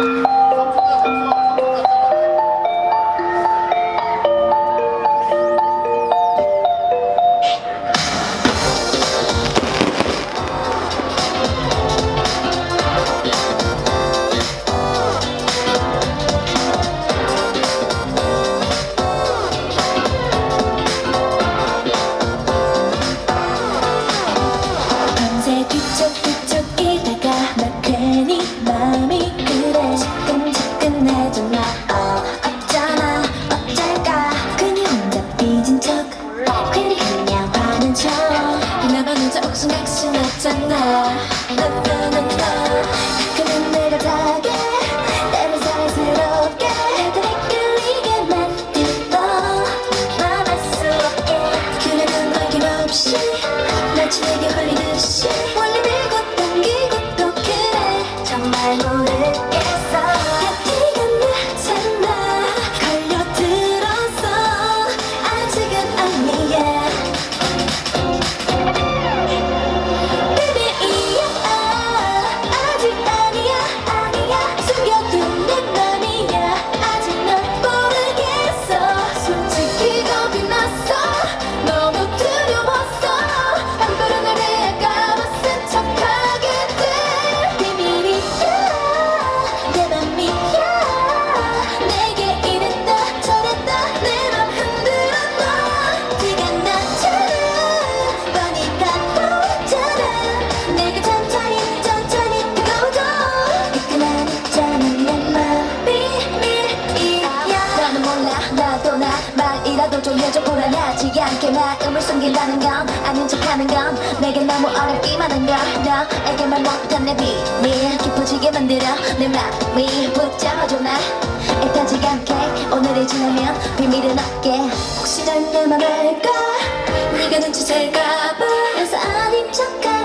Bye. 없잖아. 나도 좀 해줘 불안하지 않게 마음을 숨긴다는 건 아닌 척하는 건 내게 너무 어렵기만 한걸 너에게만 못한 내 비밀 깊어지게 만들어 내 맘이 붙잡아줘 나 애타지 않게 오늘이 지나면 비밀은 없게 혹시 난내 맘 알까? 네가 눈치챌까봐 그래서 아닌 척해